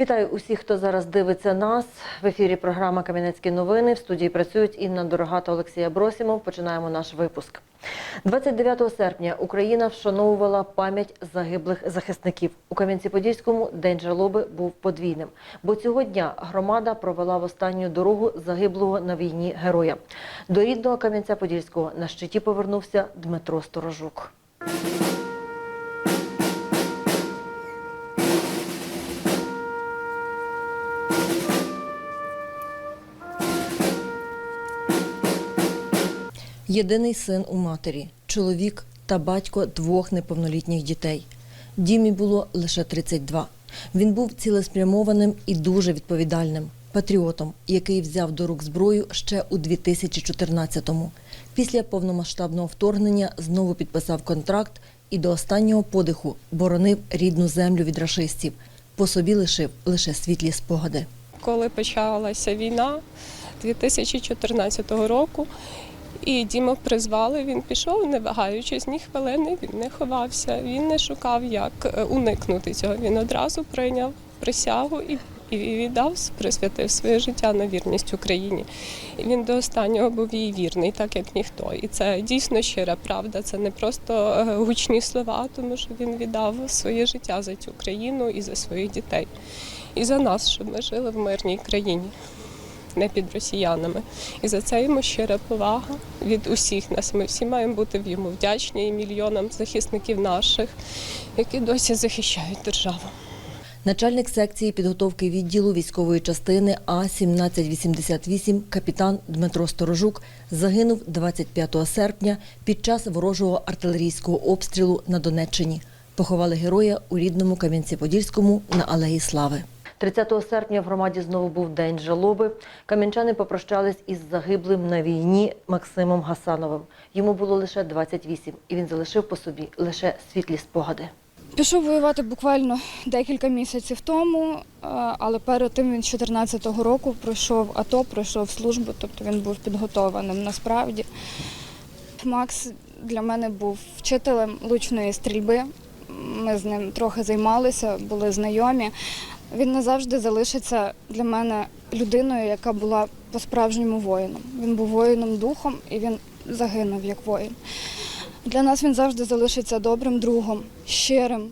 Вітаю усіх, хто зараз дивиться нас. В ефірі програма Кам'янецькі новини. В студії працюють Інна Дорога та Олексій Абросімов. Починаємо наш випуск. 29 серпня Україна вшановувала пам'ять загиблих захисників. У Кам'янці-Подільському день жалоби був подвійним, бо цього дня громада провела в останню дорогу загиблого на війні героя. До рідного Кам'янця-Подільського на щиті повернувся Дмитро Сторожук. Єдиний син у матері, чоловік та батько двох неповнолітніх дітей. Дімі було лише 32. Він був цілеспрямованим і дуже відповідальним патріотом, який взяв до рук зброю ще у 2014-му. Після повномасштабного вторгнення знову підписав контракт і до останнього подиху боронив рідну землю від рашистів. По собі лишив лише світлі спогади. коли почалася війна 2014 року. І Діму призвали, він пішов, не вагаючись ні хвилини, він не ховався, він не шукав, як е, уникнути цього. Він одразу прийняв присягу і, і віддав, присвятив своє життя на вірність Україні. І він до останнього був їй вірний, так як ніхто. І це дійсно щира правда. Це не просто е, гучні слова, тому що він віддав своє життя за цю країну і за своїх дітей, і за нас, щоб ми жили в мирній країні не під росіянами. І за це йому щира повага від усіх нас. Ми всі маємо бути йому вдячні і мільйонам захисників наших, які досі захищають державу. Начальник секції підготовки відділу військової частини А-1788 капітан Дмитро Сторожук загинув 25 серпня під час ворожого артилерійського обстрілу на Донеччині. Поховали героя у рідному Кам'янці-Подільському на Алеї Слави. 30 серпня в громаді знову був день жалоби. Кам'янчани попрощались із загиблим на війні Максимом Гасановим. Йому було лише 28, і він залишив по собі лише світлі спогади. Пішов воювати буквально декілька місяців тому, е, але перед тим він з 14-го року пройшов АТО, пройшов службу, тобто він був підготованим насправді. Макс для мене був вчителем лучної стрільби. Ми з ним трохи займалися, були знайомі. Він назавжди залишиться для мене людиною, яка була по-справжньому воїном. Він був воїном духом і він загинув як воїн. Для нас він завжди залишиться добрим другом, щирим,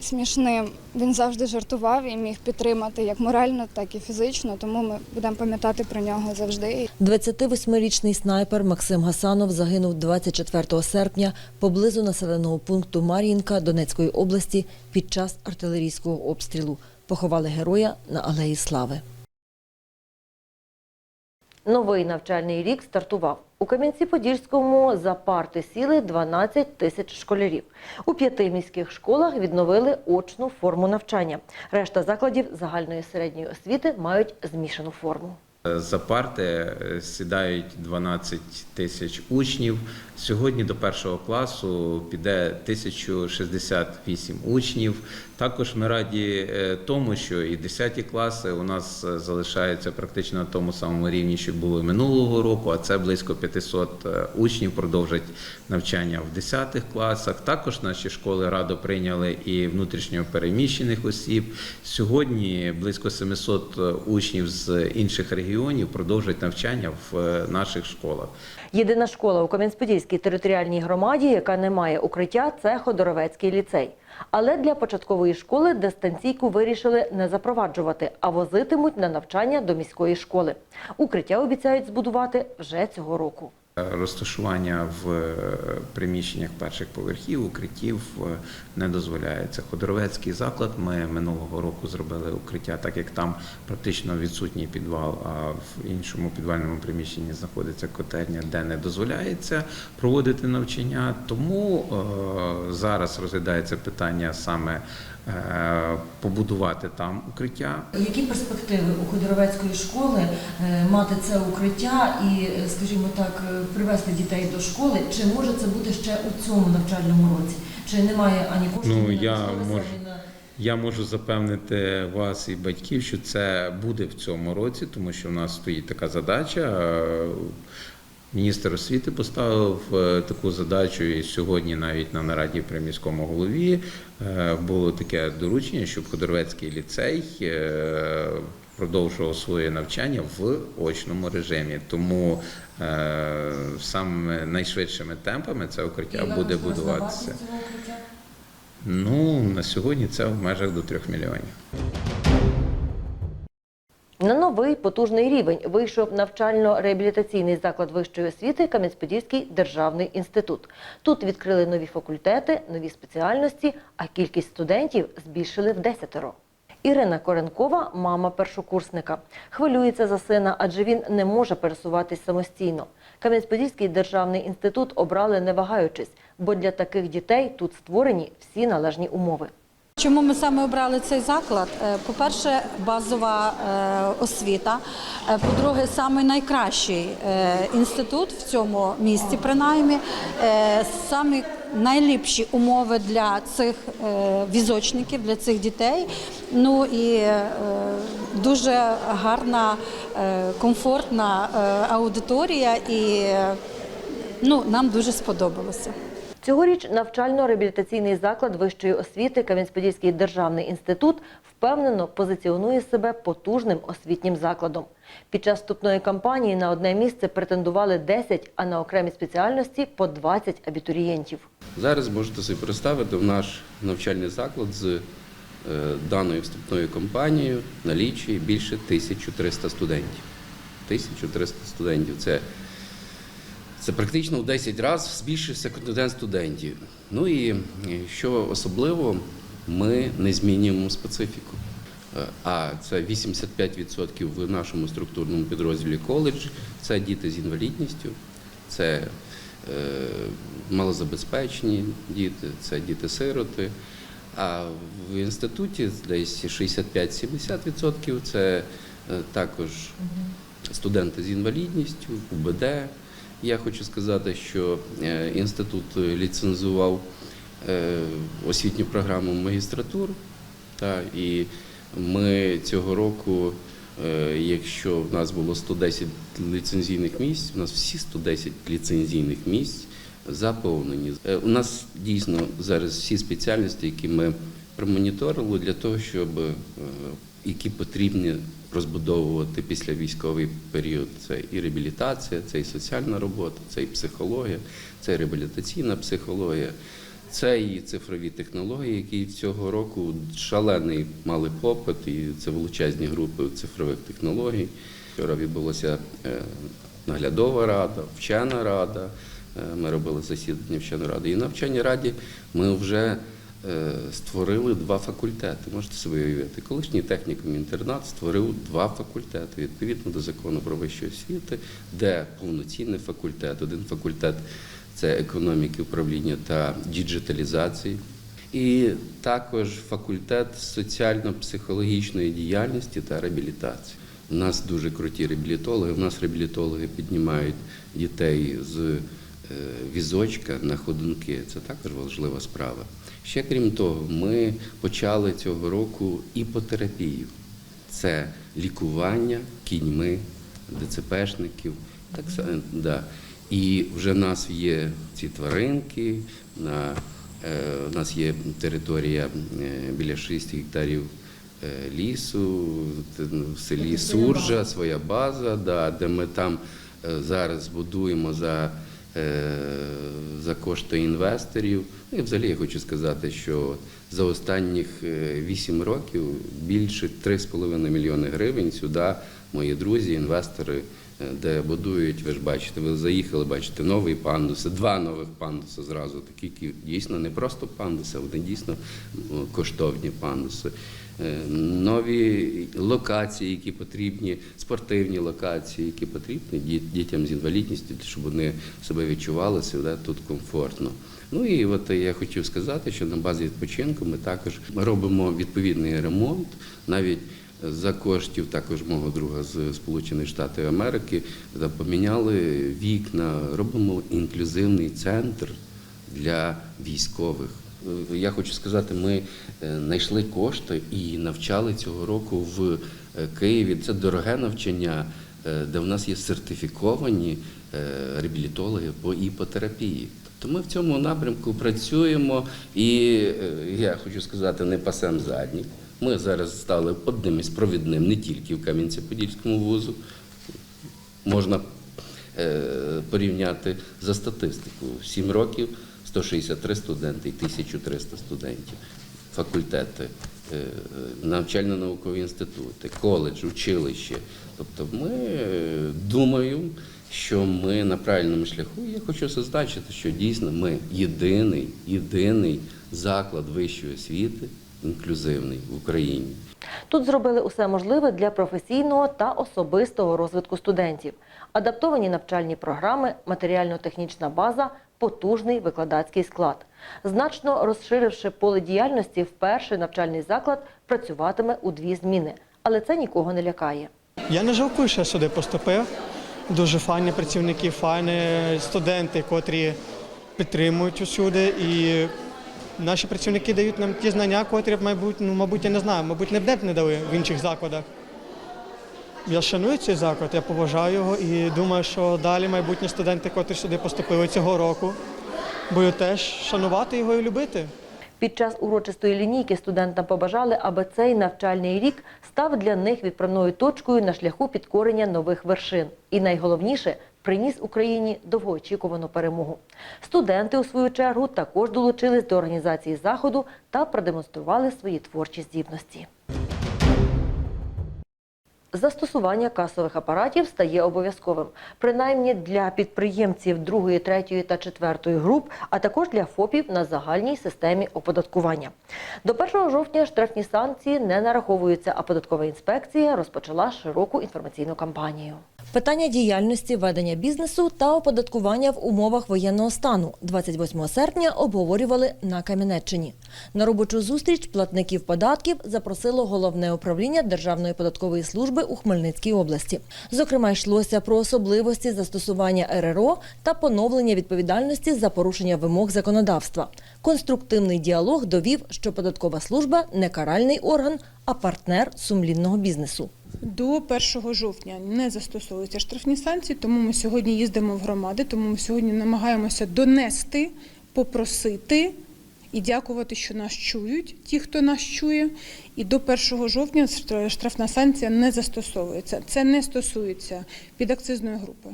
смішним. Він завжди жартував і міг підтримати як морально, так і фізично, тому ми будемо пам'ятати про нього завжди. 28-річний снайпер Максим Гасанов загинув 24 серпня поблизу населеного пункту Мар'їнка Донецької області під час артилерійського обстрілу. Поховали героя на Алеї Слави. Новий навчальний рік стартував. У Кам'янці-Подільському за парти сіли 12 тисяч школярів. У п'яти міських школах відновили очну форму навчання. Решта закладів загальної середньої освіти мають змішану форму. За парти е, сідають 12 тисяч учнів. Сьогодні до першого класу піде 1068 учнів. Також ми раді е, тому, що і 10 класи у нас е, залишаються практично на тому самому рівні, що було минулого року. А це близько 500 учнів продовжать навчання в 10 класах. Також наші школи радо прийняли і внутрішньо переміщених осіб. Сьогодні близько 700 учнів з інших регіонів продовжать навчання в е, наших школах. Єдина школа у Кам'янець-Подільській територіальній громаді, яка не має укриття, це Ходоровецький ліцей. Але для початкової школи дистанційку вирішили не запроваджувати, а возитимуть на навчання до міської школи. Укриття обіцяють збудувати вже цього року. Розташування в е, приміщеннях перших поверхів, укриттів е, не дозволяється. Ходоровецький заклад ми минулого року зробили укриття, так як там практично відсутній підвал, а в іншому підвальному приміщенні знаходиться котельня, де не дозволяється проводити навчання. Тому е, зараз розглядається питання саме е, побудувати там укриття. Які перспективи у Ходоровецької школи е, мати це укриття і, е, скажімо так, е, привести дітей до школи? Чи може це бути ще у цьому навчальному році? Чи немає ані коштів? Ну, я можу. на- Я можу запевнити вас і батьків, що це буде в цьому році, тому що в нас стоїть така задача. Міністр освіти поставив е, таку задачу, і сьогодні навіть на нараді при міському голові е, було таке доручення, щоб Ходорвецький ліцей е, продовжував своє навчання в очному режимі. Тому саме найшвидшими темпами це укриття буде будуватися. Ну на сьогодні це в межах до трьох мільйонів. На новий потужний рівень вийшов навчально-реабілітаційний заклад вищої освіти Кам'янець-Подільський державний інститут. Тут відкрили нові факультети, нові спеціальності, а кількість студентів збільшили в десятеро. Ірина Коренкова, мама першокурсника, хвилюється за сина, адже він не може пересуватись самостійно. Кам'янець-Подільський державний інститут обрали не вагаючись, бо для таких дітей тут створені всі належні умови. Чому ми саме обрали цей заклад? Е, По-перше, базова е, освіта. Е, По-друге, саме найкращий інститут в цьому місті, принаймні, самі найліпші умови для цих візочників, для цих дітей. Ну і дуже гарна, комфортна аудиторія, і ну, нам дуже сподобалося. Цьогоріч навчально-реабілітаційний заклад вищої освіти Кам'янець-Подільський державний інститут впевнено позиціонує себе потужним освітнім закладом. Під час вступної кампанії на одне місце претендували 10, а на окремі спеціальності по 20 абітурієнтів. Зараз можете собі представити в наш навчальний заклад з е, даною вступною кампанією налічує більше 1300 студентів. 1300 студентів це, це практично в 10 разів збільшився контингент студентів. Ну і е, що особливо, ми не змінюємо специфіку. Е, А це 85% в нашому структурному підрозділі коледж, це діти з інвалідністю, це е, малозабезпечені діти, це діти-сироти. А в інституті десь 65-70% це також студенти з інвалідністю, УБД. Я хочу сказати, що е, інститут ліцензував е, освітню програму магістратур. Та, і ми цього року, е, якщо в нас було 110 ліцензійних місць, у нас всі 110 ліцензійних місць заповнені. Е, У нас дійсно зараз всі спеціальності, які ми промоніторили для того, щоб е, які потрібні розбудовувати після військовий період. Це і реабілітація, це і соціальна робота, це і психологія, це і реабілітаційна психологія. Це і цифрові технології, які цього року шалений мали попит, і це величезні групи цифрових технологій. Вчора відбулася е, наглядова рада, вчена рада. Е, Ми робили засідання вченої ради. І на вченій раді ми вже створили два факультети. Можете собі уявити. Колишній технікум інтернат створив два факультети відповідно до закону про вищу освіту, де повноцінний факультет. Один факультет це економіки, управління та діджиталізації. І також факультет соціально-психологічної діяльності та реабілітації. У нас дуже круті реабілітологи. У нас реабілітологи піднімають дітей з е, візочка на ходунки. Це також важлива справа. Ще крім того, ми почали цього року іпотерапію. Це лікування кіньми, ДЦПшників. Так само, да. І вже в нас є ці тваринки, на, е, у нас є територія е, біля 6 гектарів е, лісу, ну, в селі Суржа, своя база, да, де ми там е, зараз будуємо за, е, за кошти інвесторів. Ну і взагалі я хочу сказати, що за останніх 8 років більше 3,5 мільйони гривень сюди мої друзі, інвестори е, де будують, ви ж бачите, ви заїхали, бачите, нові пандуси, два нових пандуси зразу, такі які дійсно не просто пандуси, а вони дійсно коштовні пандуси. Е, Нові локації, які потрібні, спортивні локації, які потрібні дітям з інвалідністю, щоб вони себе відчували себе тут комфортно. Ну і от я хотів сказати, що на базі відпочинку ми також робимо відповідний ремонт, навіть за коштів також мого друга з Сполучених Штатів Америки поміняли вікна, робимо інклюзивний центр для військових. Я хочу сказати, ми е, знайшли кошти і навчали цього року в е, Києві. Це дороге навчання, е, де в нас є сертифіковані реабілітологи по іпотерапії. Тобто ми в цьому напрямку працюємо, і я хочу сказати, не пасем задніх. Ми зараз стали одним із провідним не тільки в Кам'янці-Подільському вузу. Можна е, порівняти за статистикою. 7 років 163 студенти і 1300 студентів, факультети, е, навчально-наукові інститути, коледж, училище. Тобто ми е, думаємо, що ми на правильному шляху. Я хочу зазначити, що дійсно ми єдиний, єдиний заклад вищої освіти інклюзивний в Україні. Тут зробили усе можливе для професійного та особистого розвитку студентів. Адаптовані навчальні програми, матеріально-технічна база, потужний викладацький склад. Значно розширивши поле діяльності, вперше навчальний заклад працюватиме у дві зміни. Але це нікого не лякає. Я не жалкую, що я сюди поступив. Дуже файні працівники, файні студенти, котрі підтримують усюди. І наші працівники дають нам ті знання, котрі, мабуть, ну, мабуть, я не знаю, мабуть, не б не дали в інших закладах. Я шаную цей заклад, я поважаю його і думаю, що далі майбутні студенти, котрі сюди поступили цього року, будуть теж шанувати його і любити. Під час урочистої лінійки студентам побажали, аби цей навчальний рік став для них відправною точкою на шляху підкорення нових вершин. І найголовніше приніс Україні довгоочікувану перемогу. Студенти, у свою чергу, також долучились до організації заходу та продемонстрували свої творчі здібності. Застосування касових апаратів стає обов'язковим, принаймні для підприємців другої, третьої та четвертої груп, а також для ФОПів на загальній системі оподаткування. До 1 жовтня штрафні санкції не нараховуються, а податкова інспекція розпочала широку інформаційну кампанію. Питання діяльності ведення бізнесу та оподаткування в умовах воєнного стану 28 серпня обговорювали на Кам'янеччині. На робочу зустріч платників податків запросило головне управління Державної податкової служби у Хмельницькій області. Зокрема, йшлося про особливості застосування РРО та поновлення відповідальності за порушення вимог законодавства. Конструктивний діалог довів, що податкова служба не каральний орган, а партнер сумлінного бізнесу. До 1 жовтня не застосовуються штрафні санкції, тому ми сьогодні їздимо в громади, тому ми сьогодні намагаємося донести, попросити і дякувати, що нас чують, ті, хто нас чує. І до 1 жовтня штрафна санкція не застосовується. Це не стосується підакцизної групи.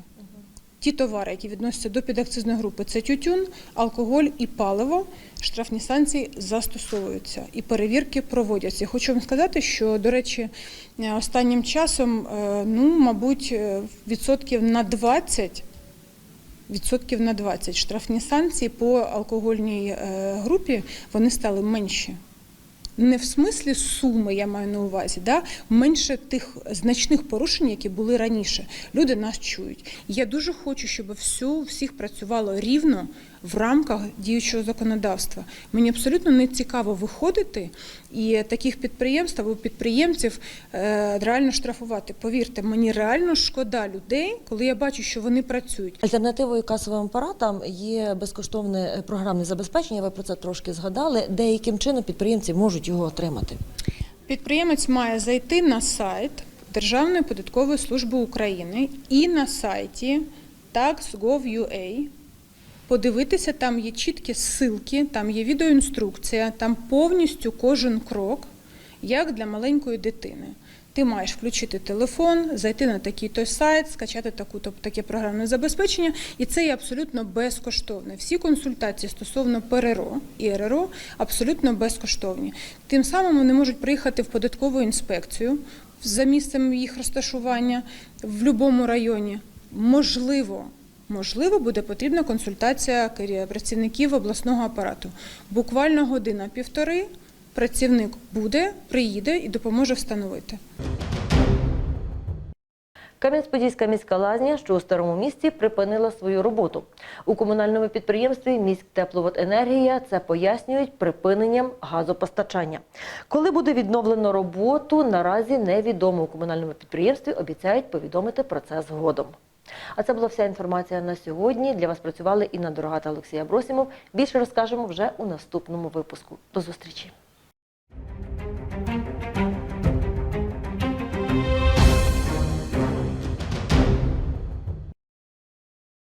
Ті товари, які відносяться до підакцизної групи, це тютюн, алкоголь і паливо. Штрафні санкції застосовуються і перевірки проводяться. Хочу вам сказати, що до речі, е, останнім часом, е, ну мабуть, е, відсотків на 20 відсотків на 20 штрафні санкції по алкогольній групі вони стали менші. Не в смислі суми, я маю на увазі, да? менше тих значних порушень, які були раніше. Люди нас чують. Я дуже хочу, щоб всю всіх працювало рівно в рамках діючого законодавства. Мені абсолютно не цікаво виходити і таких підприємств або підприємців е, реально штрафувати. Повірте, мені реально шкода людей, коли я бачу, що вони працюють. Альтернативою касовим апаратам є безкоштовне е, програмне забезпечення. Ви про це трошки згадали. Деяким чином підприємці можуть його отримати. Підприємець має зайти на сайт Державної податкової служби України і на сайті tax.gov.ua, подивитися, там є чіткі ссылки, там є відеоінструкція, там повністю кожен крок, як для маленької дитини. Ти маєш включити телефон, зайти на такий той сайт, скачати таку тобто таке програмне забезпечення, і це є абсолютно безкоштовне. Всі консультації стосовно ПРРО і РРО абсолютно безкоштовні. Тим самим вони можуть приїхати в податкову інспекцію за місцем їх розташування в будь-якому районі. Можливо, можливо, буде потрібна консультація працівників обласного апарату. Буквально година-півтори. Працівник буде, приїде і допоможе встановити. Кам'янець-Подільська міська лазня, що у старому місті, припинила свою роботу. У комунальному підприємстві «Міськтепловоденергія» це пояснюють припиненням газопостачання. Коли буде відновлено роботу, наразі невідомо. У комунальному підприємстві обіцяють повідомити про це згодом. А це була вся інформація на сьогодні. Для вас працювали Інна Дорога та Олексій Абросімов. Більше розкажемо вже у наступному випуску. До зустрічі!